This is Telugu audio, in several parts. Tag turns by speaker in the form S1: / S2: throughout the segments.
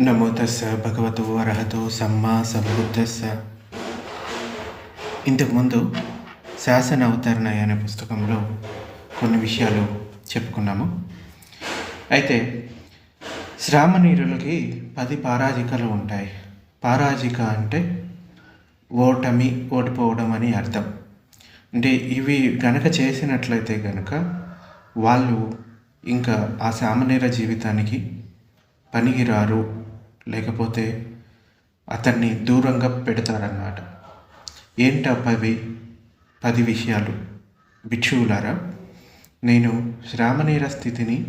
S1: నమో తస్స భగవతో అర్హతో సమ్మా సంబుద్ధస్స ఇంతకుముందు శాసన అవతరణ అనే పుస్తకంలో కొన్ని విషయాలు చెప్పుకున్నాము. అయితే శ్రామనీరులకి పది పారాజికలు ఉంటాయి. పారాజిక అంటే ఓటమి ఓడిపోవడం అని అర్థం. అంటే ఇవి గనక చేసినట్లయితే గనక వాళ్ళు ఇంకా ఆ సామనీర జీవితానికి పనికిరారు లేకపోతే అతన్ని దూరంగా పెడతారన్నమాట. ఏంటా పవి పది విషయాలు? భిక్షువులారా నేను శ్రామనేర స్థితిని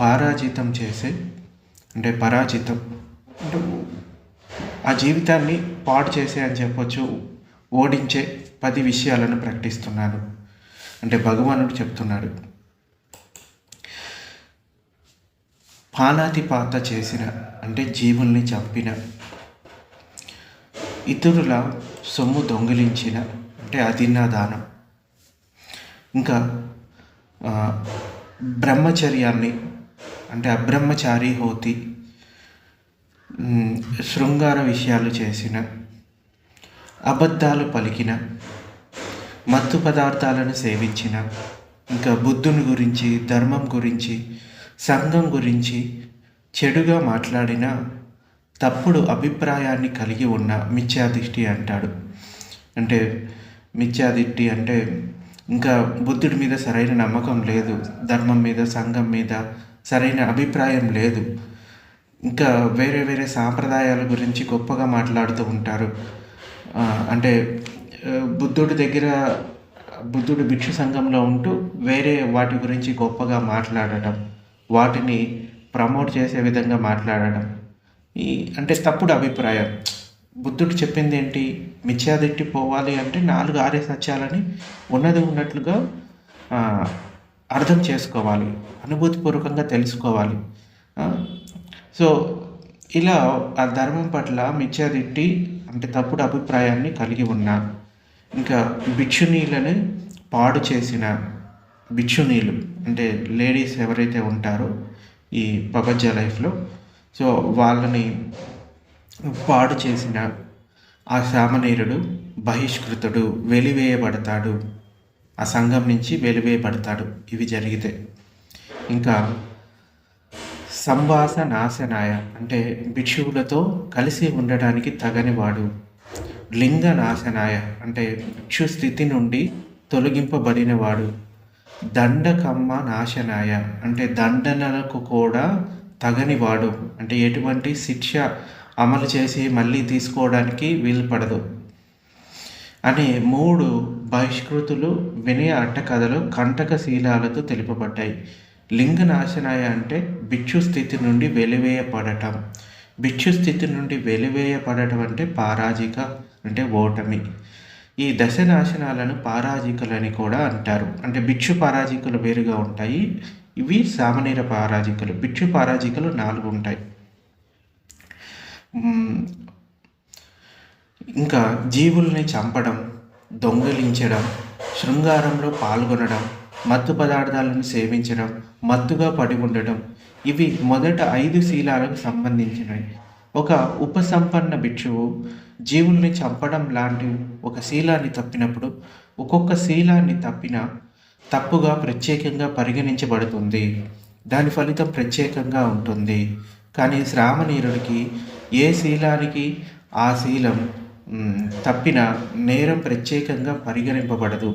S1: పారాజితం చేసే అంటే పరాజితం అంటే ఆ జీవితాన్ని పాడు చేసే అని చెప్పొచ్చు ఓడించే పది విషయాలను ప్రకటిస్తున్నాను. అంటే భగవానుడు చెప్తున్నాడు పానాతిపాత చేసిన అంటే జీవుల్ని చంపిన ఇతరుల సొమ్ము దొంగిలించిన అంటే అదిన్న దానం ఇంకా బ్రహ్మచర్యాన్ని అంటే అబ్రహ్మచారి హోతి శృంగార విషయాలు చేసిన అబద్ధాలు పలికిన మత్తు పదార్థాలను సేవించిన ఇంకా బుద్ధుని గురించి ధర్మం గురించి సంఘం గురించి చెడుగా మాట్లాడిన తప్పుడు అభిప్రాయాన్ని కలిగి ఉన్న మిథ్యాదిష్టి అంటాడు. అంటే మిథ్యాదిష్టి అంటే ఇంకా బుద్ధుడి మీద సరైన నమ్మకం లేదు ధర్మం మీద సంఘం మీద సరైన అభిప్రాయం లేదు. ఇంకా వేరే వేరే సాంప్రదాయాల గురించి గొప్పగా మాట్లాడుతూ ఉంటారు. అంటే బుద్ధుడి దగ్గర బుద్ధుడు భిక్షు సంఘంలో ఉంటూ వేరే వాటి గురించి గొప్పగా మాట్లాడటం. వాటిని ప్రమోట్ చేసే విధంగా మాట్లాడటం ఈ అంటే తప్పుడు అభిప్రాయం. బుద్ధుడు చెప్పింది ఏంటి? మిథ్యాదిట్టి పోవాలి అంటే నాలుగు ఆరే సత్యాలని ఉన్నది ఉన్నట్లుగా అర్థం చేసుకోవాలి. అనుభూతిపూర్వకంగా తెలుసుకోవాలి. సో ఇలా ఆ ధర్మం పట్ల మిథ్యాదిట్టి అంటే తప్పుడు అభిప్రాయాన్ని కలిగి ఉన్న ఇంకా భిక్షునీలని పాడు చేసిన భిక్షునీలు అంటే లేడీస్ ఎవరైతే ఉంటారో ఈ ప్రపంచ లైఫ్లో సో వాళ్ళని పాడు చేసిన ఆ సామనీరుడు బహిష్కృతుడు వెలివేయబడతాడు. ఆ సంఘం నుంచి వెలివేయబడతాడు. ఇవి జరిగితే ఇంకా సంవాస నాశనాయ అంటే భిక్షువులతో కలిసి ఉండడానికి తగనివాడు. లింగ నాశనాయ అంటే భిక్షు స్థితి నుండి తొలగింపబడినవాడు. దండకమ్మ నాశనాయ. అంటే దండనలకు కూడా తగనివాడు. అంటే ఎటువంటి శిక్ష అమలు చేసి మళ్ళీ తీసుకోవడానికి వీలు పడదు. అనే మూడు బహిష్కృతులు వినయ అట్టకథలు కంటకశీలాలతో తెలుపబడ్డాయి. లింగ నాశనాయ అంటే భిక్షు స్థితి నుండి వెలివేయపడటం భిక్షు స్థితి నుండి వెలివేయపడటం అంటే పారాజిక అంటే ఓటమి. ఈ దశ నాశనాలను పారాజికలని కూడా అంటారు. అంటే భిక్షు పారాజికలు వేరుగా ఉంటాయి. ఇవి సామాన్య పారాజికలు. భిక్షు పారాజికలు నాలుగు ఉంటాయి. ఇంకా జీవుల్ని చంపడం దొంగిలించడం శృంగారంలో పాల్గొనడం మత్తు పదార్థాలను సేవించడం మత్తుగా పడి ఉండడం ఇవి మొదట ఐదు శీలాలకు సంబంధించినవి. ఒక ఉపసంపన్న భిక్షువు జీవుల్ని చంపడం లాంటి ఒక శీలాన్ని తప్పినప్పుడు ఒక్కొక్క శీలాన్ని తప్పిన తప్పుగా ప్రత్యేకంగా పరిగణించబడుతుంది. దాని ఫలితం ప్రత్యేకంగా ఉంటుంది. కానీ శ్రామనీరుడికి ఏ శీలానికి ఆ శీలం తప్పిన నేరం ప్రత్యేకంగా పరిగణింపబడదు.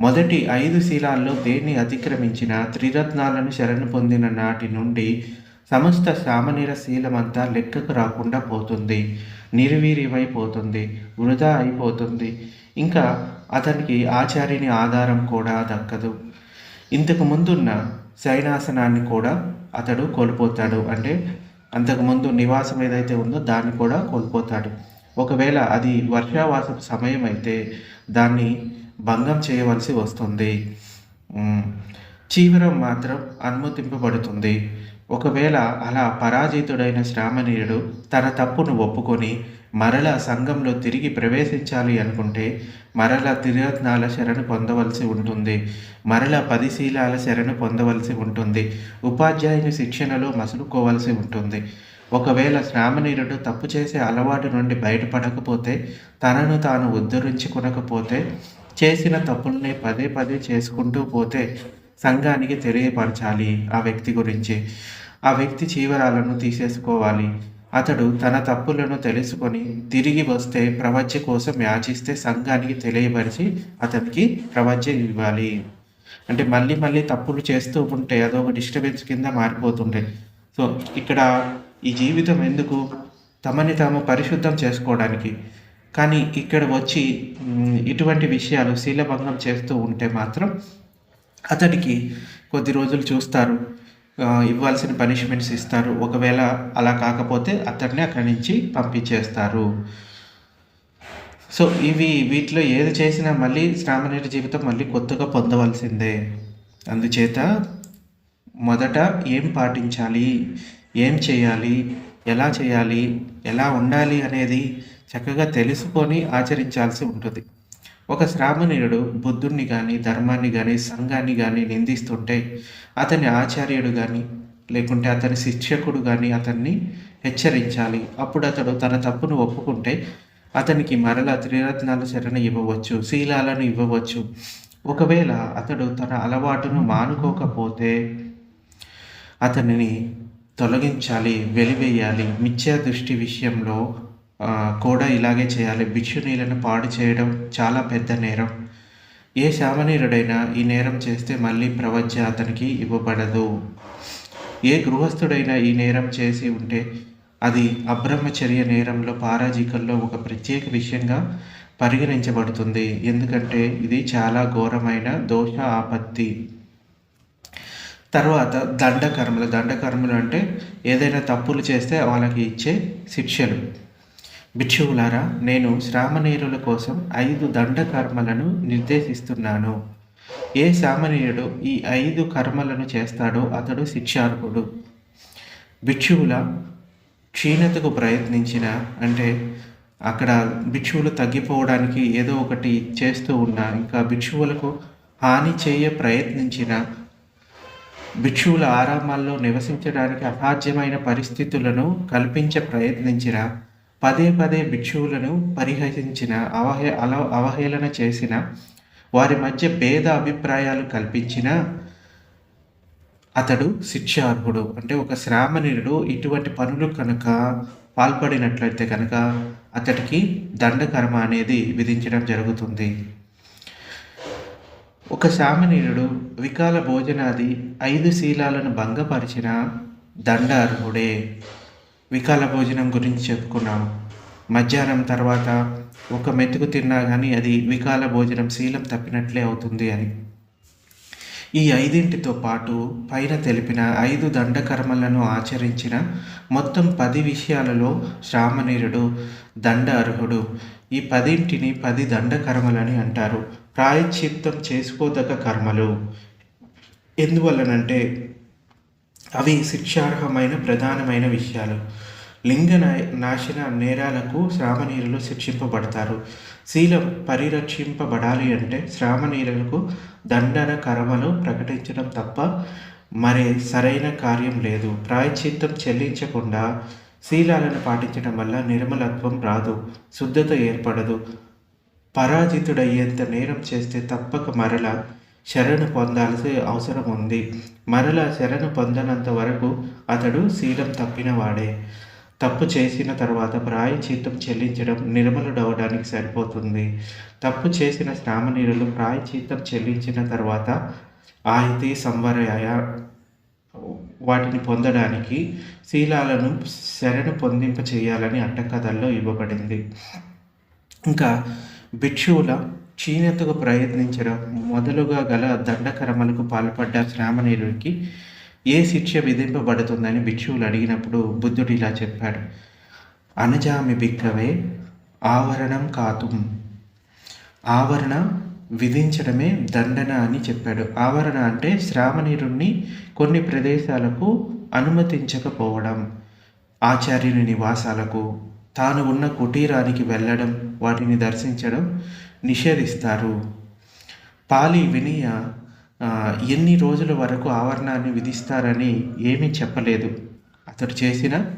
S1: మొదటి ఐదు శీలాల్లో దేన్ని అతిక్రమించిన త్రిరత్నాలను శరణు పొందిన నాటి నుండి సమస్త సామాన్య శీలమంతా లెక్కకు రాకుండా పోతుంది. నిర్వీర్యమైపోతుంది వృధా అయిపోతుంది. ఇంకా అతనికి ఆచార్యుని ఆధారం కూడా దక్కదు. ఇంతకు ముందున్న శయనాసనాన్ని కూడా అతడు కోల్పోతాడు. అంటే అంతకుముందు నివాసం ఏదైతే ఉందో దాన్ని కూడా కోల్పోతాడు. ఒకవేళ అది వర్షావాసం సమయం అయితే దాన్ని భంగం చేయవలసి వస్తుంది. చీవరం మాత్రం అనుమతింపబడుతుంది. ఒకవేళ అలా పరాజితుడైన శ్రామణీయుడు తన తప్పును ఒప్పుకొని మరల సంఘంలో తిరిగి ప్రవేశించాలి అనుకుంటే మరల త్రిరత్నాల శరణు పొందవలసి ఉంటుంది. మరల పది శీలాల శరణు పొందవలసి ఉంటుంది. ఉపాధ్యాయుని శిక్షణలో మసులుకోవలసి ఉంటుంది. ఒకవేళ శ్రామనీరుడు తప్పు చేసే అలవాటు నుండి బయటపడకపోతే తనను తాను ఉద్ధరించుకునకపోతే చేసిన తప్పుల్ని పదే పదే చేసుకుంటూ పోతే సంఘానికి తెలియపరచాలి ఆ వ్యక్తి గురించి. ఆ వ్యక్తి చీవరాలను తీసేసుకోవాలి. అతడు తన తప్పులను తెలుసుకొని తిరిగి వస్తే ప్రవచ్య కోసం యాచిస్తే సంఘానికి తెలియపరిచి అతనికి ప్రవచ్య ఇవ్వాలి. అంటే మళ్ళీ మళ్ళీ తప్పులు చేస్తూ ఉంటే అదొక డిస్టర్బెన్స్ కింద మారిపోతుండే. సో ఇక్కడ ఈ జీవితం ఎందుకు? తమని తాము పరిశుద్ధం చేసుకోవడానికి. కానీ ఇక్కడ వచ్చి ఇటువంటి విషయాలు శీలభంగం చేస్తూ ఉంటే మాత్రం అతడికి కొద్ది రోజులు చూస్తారు. ఇవ్వాల్సిన పనిష్మెంట్స్ ఇస్తారు. ఒకవేళ అలా కాకపోతే అతన్ని అక్కడి నుంచి పంపించేస్తారు. సో ఇవి వీటిలో ఏది చేసినా మళ్ళీ శ్రామనేటి జీవితం మళ్ళీ కొత్తగా పొందవలసిందే. అందుచేత మొదట ఏం పాటించాలి? ఏం చేయాలి? ఎలా చేయాలి? ఎలా ఉండాలి అనేది చక్కగా తెలుసుకొని ఆచరించాల్సి ఉంటుంది. ఒక శ్రామణీయుడు బుద్ధుణ్ణి కానీ ధర్మాన్ని కానీ సంఘాన్ని కానీ నిందిస్తుంటే అతని ఆచార్యుడు కానీ లేకుంటే అతని శిక్షకుడు కానీ అతన్ని హెచ్చరించాలి. అప్పుడు అతడు తన తప్పును ఒప్పుకుంటే అతనికి మరల త్రిరత్నాల శరణ ఇవ్వవచ్చు శీలాలను ఇవ్వవచ్చు. ఒకవేళ అతడు తన అలవాటును మానుకోకపోతే అతనిని తొలగించాలి వెలివేయాలి. మిథ్యా దృష్టి విషయంలో కూడా ఇలాగే చేయాలి. భిక్షునీలను పాడు చేయడం చాలా పెద్ద నేరం. ఏ శామనీరుడైనా ఈ నేరం చేస్తే మళ్ళీ ప్రవజ్య అతనికి ఇవ్వబడదు. ఏ గృహస్థుడైనా ఈ నేరం చేసి ఉంటే అది అబ్రహ్మచర్య నేరంలో పారాజీకల్లో ఒక ప్రత్యేక విషయంగా పరిగణించబడుతుంది. ఎందుకంటే ఇది చాలా ఘోరమైన దోష ఆపత్తి. తర్వాత దండకర్మలు. దండకర్మలు అంటే ఏదైనా తప్పులు చేస్తే వాళ్ళకి ఇచ్చే శిక్షలు. భిక్షువులారా నేను శ్రామనీయుల కోసం ఐదు దండ కర్మలను నిర్దేశిస్తున్నాను. ఏ సామాన్యుడు ఈ ఐదు కర్మలను చేస్తాడో అతడు శిక్షార్హుడు. భిక్షువుల క్షీణతకు ప్రయత్నించిన అంటే అక్కడ భిక్షువులు తగ్గిపోవడానికి ఏదో ఒకటి చేస్తూ ఉన్నా ఇంకా భిక్షువులకు హాని చేయ ప్రయత్నించిన భిక్షువుల ఆరామాల్లో నివసించడానికి అసాధ్యమైన పరిస్థితులను కల్పించ ప్రయత్నించిన పదే పదే భిక్షువులను పరిహసించిన అవహే అల అవహేళన చేసిన వారి మధ్య భేద అభిప్రాయాలు కల్పించిన అతడు శిక్షార్హుడు. అంటే ఒక శ్రామణుడు ఇటువంటి పనులు కనుక పాల్పడినట్లయితే కనుక అతడికి దండకర్మ అనేది విధించడం జరుగుతుంది. ఒక శామనీయుడు వికాల భోజనాది ఐదు శీలాలను భంగపరిచిన దండార్హుడే. వికాల భోజనం గురించి చెప్పుకున్నాము మధ్యాహ్నం తర్వాత ఒక మెతుకు తిన్నా కానీ అది వికాల భోజనం శీలం తప్పినట్లే అవుతుంది అని. ఈ ఐదింటితో పాటు పైన తెలిపిన ఐదు దండకర్మలను ఆచరించిన మొత్తం పది విషయాలలో శ్రామనీరుడు దండ అర్హుడు ఈ పదింటిని పది దండకర్మలని అంటారు. ప్రాయశ్చిత్తం చేసుకోదగ్గ కర్మలు. ఎందువల్లనంటే అవి శిక్షార్హమైన ప్రధానమైన విషయాలు. లింగ నాశన నేరాలకు శ్రామనీరులు శిక్షింపబడతారు. శీలం పరిరక్షింపబడాలి అంటే శ్రామనీరులకు దండన కర్మలు ప్రకటించడం తప్ప మరే సరైన కార్యం లేదు. ప్రాయశ్చిత్తం చెల్లించకుండా శీలాలను పాటించడం వల్ల నిర్మలత్వం రాదు శుద్ధత ఏర్పడదు. పరాజితుడయ్యేంత నేరం చేస్తే తప్పక మరల శరణు పొందాల్సి అవసరం ఉంది మరల శరణు పొందనంత వరకు అతడు శీలం తప్పినవాడే. తప్పు చేసిన తర్వాత ప్రాయచిత్తం చెల్లించడం నిర్మలుడవడానికి సరిపోతుంది. తప్పు చేసిన శ్రామనీరులు ప్రాయచిత్తం చెల్లించిన తర్వాత ఆయితీ సంవరయ వాటిని పొందడానికి శీలాలను శరణు పొందింప చేయాలని అట్టకథల్లో ఇవ్వబడింది. ఇంకా భిక్షువుల క్షీణతకు ప్రయత్నించడం మొదలుగా గల దండకర్మలకు పాల్పడ్డ శ్రామణీయుడికి ఏ శిక్ష విధింపబడుతుందని భిక్షువులు అడిగినప్పుడు బుద్ధుడు ఇలా చెప్పాడు. అనజామి బిక్కవే ఆవరణం కాతుం. ఆవరణ విధించడమే దండన అని చెప్పాడు. ఆవరణ అంటే శ్రామణీరుణ్ణి కొన్ని ప్రదేశాలకు అనుమతించకపోవడం ఆచార్యుని నివాసాలకు తాను ఉన్న కుటీరానికి వెళ్ళడం వాటిని దర్శించడం నిషేధిస్తారు. పాలి వినయ ఎన్ని రోజుల వరకు ఆవరణాన్ని విధిస్తారని ఏమీ చెప్పలేదు. అతడు చేసిన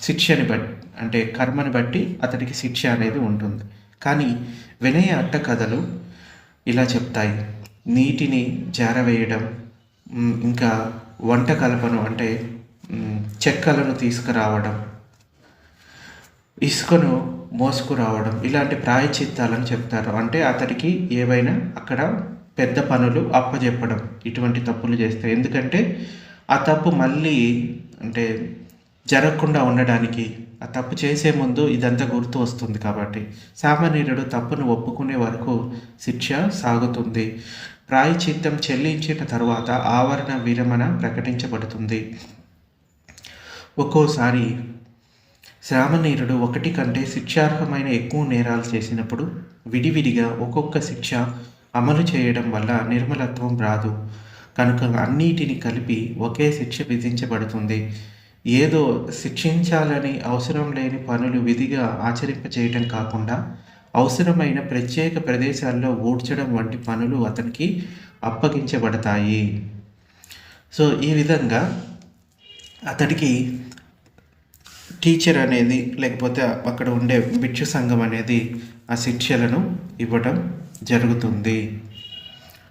S1: శిక్షని బట్టి అంటే కర్మని బట్టి అతడికి శిక్ష అనేది ఉంటుంది. కానీ వినయ అట్ట కథలు ఇలా చెప్తాయి. నీటిని జారవేయడం ఇంకా వంట కలపను అంటే చెక్కలను తీసుకురావడం. ఇసుకను మోసుకురావడం ఇలాంటి ప్రాయచిత్తాలను చెప్తారు. అంటే అతడికి ఏవైనా అక్కడ పెద్ద పనులు అప్పజెప్పడం ఇటువంటి తప్పులు చేస్తే. ఎందుకంటే ఆ తప్పు మళ్ళీ అంటే జరగకుండా ఉండడానికి ఆ తప్పు చేసే ముందు ఇదంతా గుర్తు వస్తుంది కాబట్టి. సామాన్యుడు తప్పును ఒప్పుకునే వరకు శిక్ష సాగుతుంది. ప్రాయచిత్తం చెల్లించిన తర్వాత ఆవరణ విరమణ ప్రకటించబడుతుంది. ఒక్కోసారి శ్రామనీరుడు ఒకటి కంటే శిక్షార్హమైన ఎక్కువ నేరాలు చేసినప్పుడు విడివిడిగా ఒక్కొక్క శిక్ష అమలు చేయడం వల్ల నిర్మలత్వం రాదు. కనుక అన్నిటిని కలిపి ఒకే శిక్ష విధించబడుతుంది. ఏదో శిక్షించాలని అవసరం లేని పనులు విధిగా ఆచరింపచేయటం కాకుండా అవసరమైన ప్రత్యేక ప్రదేశాల్లో ఓడ్చడం వంటి పనులు అతనికి అప్పగించబడతాయి. సో ఈ విధంగా అతడికి టీచర్ అనేది లేకపోతే అక్కడ ఉండే భిక్షు సంఘం అనేది ఆ శిక్షలను ఇవ్వడం జరుగుతుంది.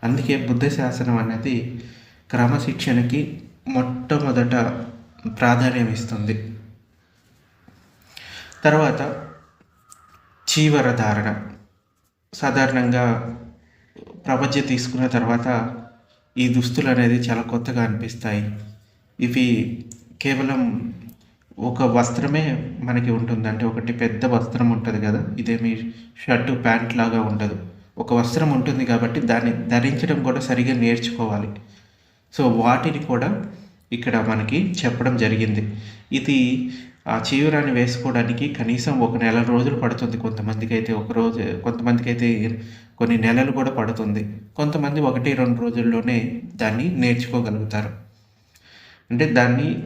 S1: అందుకే బుద్ధ శాసనం అనేది క్రమశిక్షణకి మొట్టమొదట ప్రాధాన్యం ఇస్తుంది. తర్వాత చీవర ధారణ. సాధారణంగా ప్రపంచ తీసుకున్న తర్వాత ఈ దుస్తులు అనేది చాలా కొత్తగా అనిపిస్తాయి. ఇవి కేవలం ఒక వస్త్రమే మనకి ఉంటుంది అంటే ఒకటి పెద్ద వస్త్రం ఉంటుంది కదా ఇదేమి షర్టు ప్యాంట్ లాగా ఉండదు. ఒక వస్త్రం ఉంటుంది కాబట్టి దాన్ని ధరించడం కూడా సరిగా నేర్చుకోవాలి. సో వాటిని కూడా ఇక్కడ మనకి చెప్పడం జరిగింది. ఇది ఆ చీవరాన్ని వేసుకోవడానికి కనీసం ఒక నెల రోజులు పడుతుంది కొంతమందికి అయితే ఒక రోజు కొంతమందికి అయితే కొన్ని నెలలు కూడా పడుతుంది. కొంతమంది ఒకటి రెండు రోజుల్లోనే దాన్ని నేర్చుకోగలుగుతారు. అంటే దాన్ని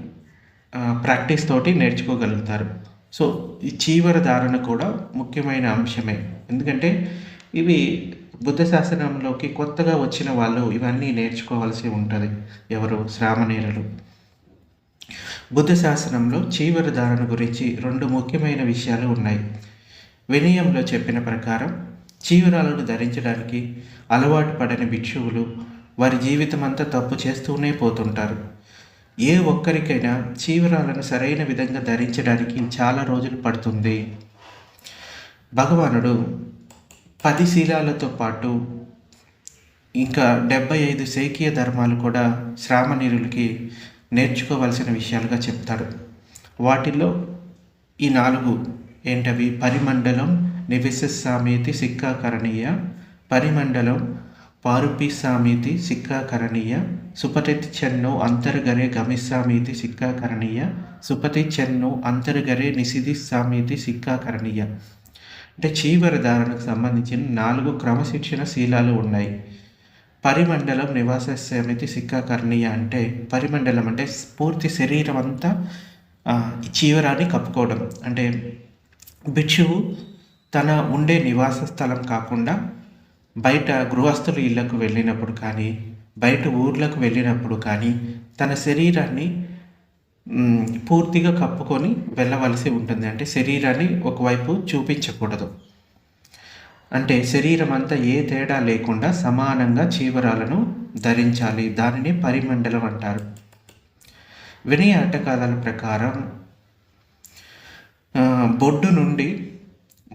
S1: ప్రాక్టీస్ తోటి నేర్చుకోగలుగుతారు. సో ఈ చీవర ధారణ కూడా ముఖ్యమైన అంశమే. ఎందుకంటే ఇవి బుద్ధ శాసనంలోకి కొత్తగా వచ్చిన వాళ్ళు ఇవన్నీ నేర్చుకోవాల్సి ఉంటుంది ఎవరు? శ్రామణీయులు. బుద్ధ శాసనంలో చీవర ధారణ గురించి రెండు ముఖ్యమైన విషయాలు ఉన్నాయి. వినయంలో చెప్పిన ప్రకారం చీవరాలను ధరించడానికి అలవాటు పడని భిక్షువులు వారి జీవితం అంతా తప్పు చేస్తూనే పోతుంటారు. ఏ ఒక్కరికైనా చీవరాలను సరైన విధంగా ధరించడానికి చాలా రోజులు పడుతుంది. భగవానుడు పది శీలాలతో పాటు ఇంకా డెబ్బై ఐదు శైకీయ ధర్మాలు కూడా శ్రామణీరులకి నేర్చుకోవలసిన విషయాలుగా చెప్తాడు. వాటిల్లో ఈ నాలుగు ఏంటవి? పరిమండలం నివిశస్సామీతి సిక్కాకరణీయ పరిమండలం పారుపి సామీతి సిక్కాకరణీయ సుపతి చెన్ను అంతర్గరే గమిస్సామీతి సిక్కాకరణీయ సుపతి చెన్ను అంతర్గరే నిసిధి సామీతి సిక్కాకరణీయ. అంటే చీవర ధారణకు సంబంధించిన నాలుగు క్రమశిక్షణ శీలాలు ఉన్నాయి. పరిమండలం నివాస సమితి సిక్కాకరణీయ అంటే పరిమండలం అంటే పూర్తి శరీరం అంతా చీవరాన్ని కప్పుకోవడం. అంటే భిక్షువు తన ఉండే నివాస స్థలం కాకుండా బయట గృహస్థుల ఇళ్ళకు వెళ్ళినప్పుడు కానీ బయట ఊర్లకు వెళ్ళినప్పుడు కానీ తన శరీరాన్ని పూర్తిగా కప్పుకొని వెళ్ళవలసి ఉంటుంది. అంటే శరీరాన్ని ఒకవైపు చూపించకూడదు. అంటే శరీరం అంతా ఏ తేడా లేకుండా సమానంగా చీవరాలను ధరించాలి. దానిని పరిమండలం అంటారు. వినయ ఆటకాదాల ప్రకారం బొడ్డు నుండి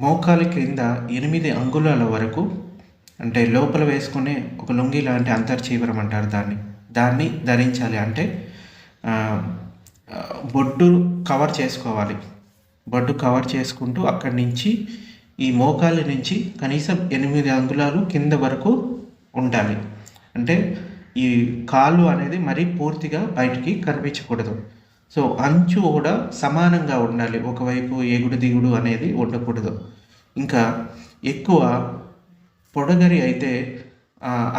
S1: మోకాలి క్రింద ఎనిమిది అంగుళాల వరకు అంటే లోపల వేసుకునే ఒక లొంగి లాంటి అంతర్చీవరం అంటారు దాన్ని. దాన్ని ధరించాలి అంటే బొడ్డు కవర్ చేసుకోవాలి. బొడ్డు కవర్ చేసుకుంటూ అక్కడి నుంచి ఈ మోకాలి నుంచి కనీసం ఎనిమిది అంగుళాలు కింద వరకు ఉండాలి. అంటే ఈ కాళ్ళు అనేది మరీ పూర్తిగా బయటికి కనిపించకూడదు. సో అంచు కూడా సమానంగా ఉండాలి. ఒకవైపు ఎగుడు దిగుడు అనేది ఉండకూడదు. ఇంకా ఎక్కువ పొడగరి అయితే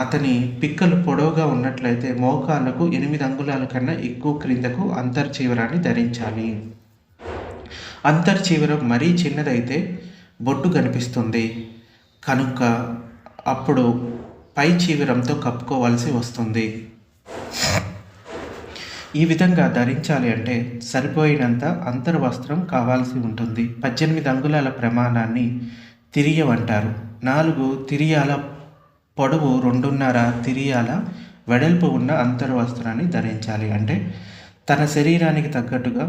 S1: అతని పిక్కలు పొడవుగా ఉన్నట్లయితే మోకాళ్ళకు ఎనిమిది అంగుళాల కన్నా ఎక్కువ క్రిందకు అంతర్చీవరాన్ని ధరించాలి. అంతర్చీవరం మరీ చిన్నదైతే బొడ్డు కనిపిస్తుంది. కనుక అప్పుడు పై చీవరంతో కప్పుకోవాల్సి వస్తుంది. ఈ విధంగా ధరించాలి అంటే సరిపోయినంత అంతర్వస్త్రం కావాల్సి ఉంటుంది. పద్దెనిమిది అంగుళాల ప్రమాణాన్ని తిరియమంటారు నాలుగు తిరియాల పొడవు రెండున్నర తిరియాల వెడల్పు ఉన్న అంతర్వస్త్రాన్ని ధరించాలి. అంటే తన శరీరానికి తగ్గట్టుగా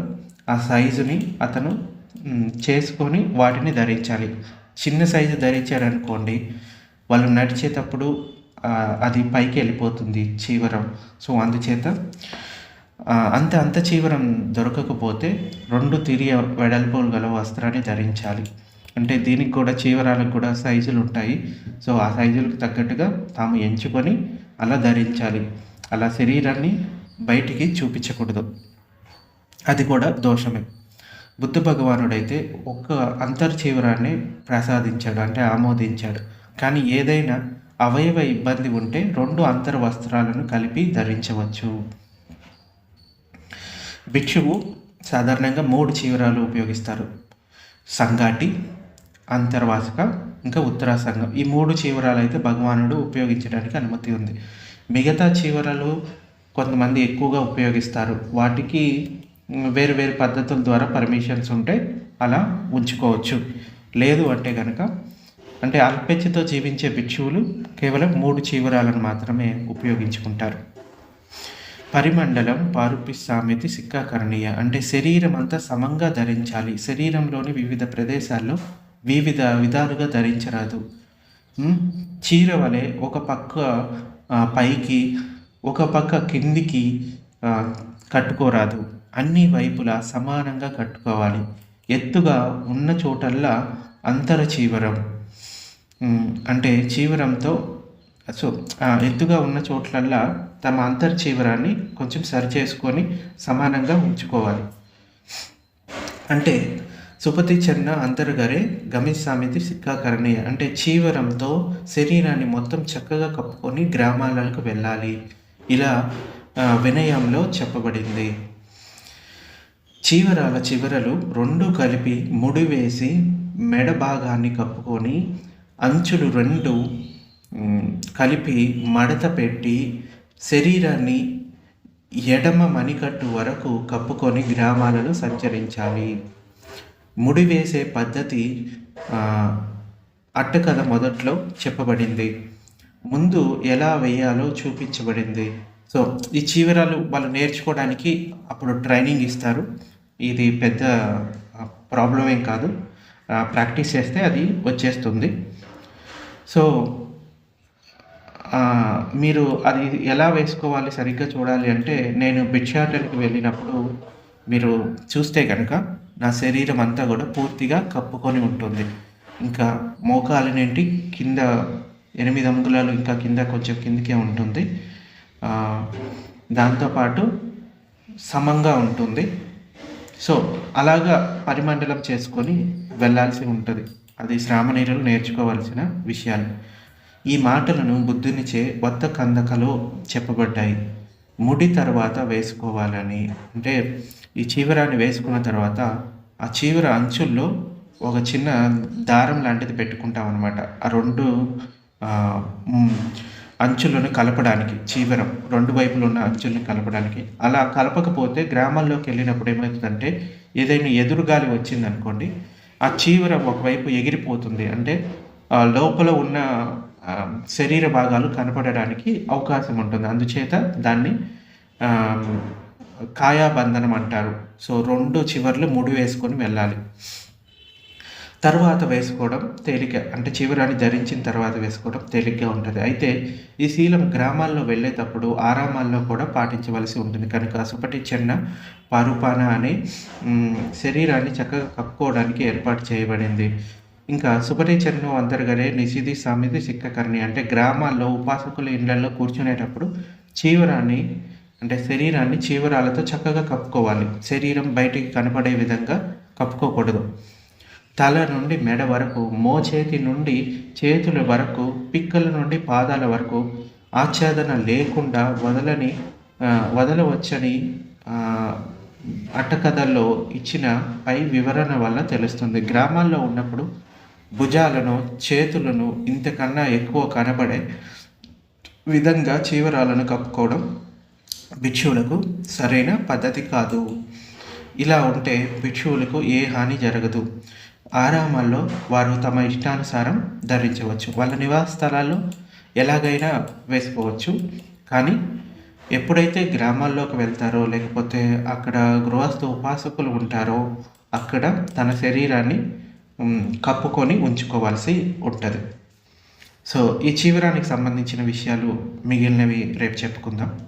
S1: ఆ సైజుని అతను చేసుకొని వాటిని ధరించాలి. చిన్న సైజు ధరించారనుకోండి వాళ్ళు నడిచేటప్పుడు అది పైకి వెళ్ళిపోతుంది చీవరం. సో అందుచేత అంత అంత చీవరం దొరకకపోతే రెండు తిరియ వెడల్పులు గల వస్త్రాన్ని ధరించాలి. అంటే దీనికి కూడా చీవరాలకు కూడా సైజులు ఉంటాయి. సో ఆ సైజులకు తగ్గట్టుగా తాము ఎంచుకొని అలా ధరించాలి. అలా శరీరాన్ని బయటికి చూపించకూడదు. అది కూడా దోషమే. బుద్ధ భగవానుడైతే ఒక్క అంతర్చీవరాన్ని ప్రసాదించాడు అంటే ఆమోదించాడు. కానీ ఏదైనా అవయవ ఇబ్బంది ఉంటే రెండు అంతర్ వస్త్రాలను కలిపి ధరించవచ్చు. భిక్షువు సాధారణంగా మూడు చీవరాలు ఉపయోగిస్తారు. సంగాటి అంతర్వాసక ఇంకా ఉత్తరాసంగం. ఈ మూడు చీవరాలు అయితే భగవానుడు ఉపయోగించడానికి అనుమతి ఉంది. మిగతా చీవరాలు కొంతమంది ఎక్కువగా ఉపయోగిస్తారు. వాటికి వేరు వేరు పద్ధతుల ద్వారా పర్మిషన్స్ ఉంటే అలా ఉంచుకోవచ్చు. లేదు అంటే కనుక అంటే అల్పెచ్చతో జీవించే భిక్షువులు కేవలం మూడు చీవరాలను మాత్రమే ఉపయోగించుకుంటారు. పరిమండలం పారుపి సామెతి సిక్కాకరణీయ. అంటే శరీరం అంతా సమంగా ధరించాలి. శరీరంలోని వివిధ ప్రదేశాల్లో వివిధ విధాలుగా ధరించరాదు. చీర వలె ఒక పక్క పైకి ఒక పక్క కిందికి కట్టుకోరాదు. అన్ని వైపులా సమానంగా కట్టుకోవాలి. ఎత్తుగా ఉన్న చోటల్లా అంతర చీవరం. అంటే చీవరంతో సో ఎత్తుగా ఉన్న చోట్లల్లా తమ అంతర్ చీవరాన్ని కొంచెం సరి చేసుకొని సమానంగా ఉంచుకోవాలి. అంటే సుపతి చెన్న అంతర్గరే గమిస్సామితి సిక్కాకరణీయ అంటే చీవరంతో శరీరాన్ని మొత్తం చక్కగా కప్పుకొని గ్రామాలకు వెళ్ళాలి. ఇలా వినయంలో చెప్పబడింది. చీవరాల చివరలు రెండు కలిపి ముడివేసి మెడ భాగాన్ని కప్పుకొని అంచులు రెండు కలిపి మడత పెట్టి శరీరాన్ని ఎడమ మణికట్టు వరకు కప్పుకొని గ్రామాలలో సంచరించాలి. ముడి వేసే పద్ధతి అట్టకథ మొదట్లో చెప్పబడింది. ముందు ఎలా వేయాలో చూపించబడింది. సో ఈ చీవరాలు వాళ్ళు నేర్చుకోవడానికి అప్పుడు ట్రైనింగ్ ఇస్తారు. ఇది పెద్ద ప్రాబ్లం ఏం కాదు. ప్రాక్టీస్ చేస్తే అది వచ్చేస్తుంది. సో మీరు అది ఎలా వేసుకోవాలి సరిగ్గా చూడాలి అంటే నేను భిక్షాటనకి వెళ్ళినప్పుడు మీరు చూస్తే కనుక నా శరీరం అంతా కూడా పూర్తిగా కప్పుకొని ఉంటుంది. ఇంకా మోకాలనేంటి కింద ఎనిమిది అంగుళాలు ఇంకా కింద కొంచెం కిందకే ఉంటుంది. దాంతోపాటు సమంగా ఉంటుంది. సో అలాగా పరిమండలం చేసుకొని వెళ్ళాల్సి ఉంటుంది. అది శ్రామణీరులు నేర్చుకోవాల్సిన విషయాలు. ఈ మాటలను బుద్ధునిచే వత్త కందకలో చెప్పబడ్డాయి. ముడి తర్వాత వేసుకోవాలని. అంటే ఈ చీవరాన్ని వేసుకున్న తర్వాత ఆ చీవర అంచుల్లో ఒక చిన్న దారం లాంటిది పెట్టుకుంటాం అనమాట ఆ రెండు అంచులను కలపడానికి చీవరం రెండు వైపులు ఉన్న అంచులను కలపడానికి. అలా కలపకపోతే గ్రామాల్లోకి వెళ్ళినప్పుడు ఏమవుతుందంటే ఏదైనా ఎదురుగాలి వచ్చిందనుకోండి ఆ చీవరం ఒకవైపు ఎగిరిపోతుంది. అంటే లోపల ఉన్న శరీర భాగాలు కనపడడానికి అవకాశం ఉంటుంది. అందుచేత దాన్ని కాయాబంధనం అంటారు. సో రెండు చివర్లు ముడి వేసుకొని వెళ్ళాలి. తర్వాత వేసుకోవడం తేలిక అంటే చివరాన్ని ధరించిన తర్వాత వేసుకోవడం తేలిగ్గా ఉంటుంది. అయితే ఈ శీలం గ్రామాల్లో వెళ్ళేటప్పుడు ఆరామాల్లో కూడా పాటించవలసి ఉంటుంది. కనుక సుపటి చెన్న పరుపాన అనే శరీరాన్ని చక్కగా కప్పుకోవడానికి ఏర్పాటు చేయబడింది. ఇంకా సుపటి చెన్ను నిషిధి నిషిది సమితి సిక్కకర్ణి అంటే గ్రామాల్లో ఉపాసకుల ఇళ్ళలో కూర్చునేటప్పుడు చీవరాన్ని అంటే శరీరాన్ని చీవరాలతో చక్కగా కప్పుకోవాలి. శరీరం బయటికి కనపడే విధంగా కప్పుకోకూడదు. తల నుండి మెడ వరకు మోచేతి నుండి చేతుల వరకు పిక్కల నుండి పాదాల వరకు ఆచ్ఛాదన లేకుండా వదలని వదలవచ్చని అట్టకథల్లో ఇచ్చిన పై వివరణ వల్ల తెలుస్తుంది. గ్రామాల్లో ఉన్నప్పుడు భుజాలను చేతులను ఇంతకన్నా ఎక్కువ కనబడే విధంగా చీవరాలను కప్పుకోవడం భిక్షువులకు సరైన పద్ధతి కాదు. ఇలా ఉంటే భిక్షువులకు ఏ హాని జరగదు. ఆరామాల్లో వారు తమ ఇష్టానుసారం ధరించవచ్చు. వాళ్ళ నివాస స్థలాల్లో ఎలాగైనా వేసుకోవచ్చు. కానీ ఎప్పుడైతే గ్రామాల్లోకి వెళ్తారో లేకపోతే అక్కడ గృహస్థ ఉపాసకులు ఉంటారో అక్కడ తన శరీరాన్ని కప్పుకొని ఉంచుకోవాల్సి ఉంటుంది. సో ఈ చీవరానికి సంబంధించిన విషయాలు మిగిలినవి రేపు చెప్పుకుందాం.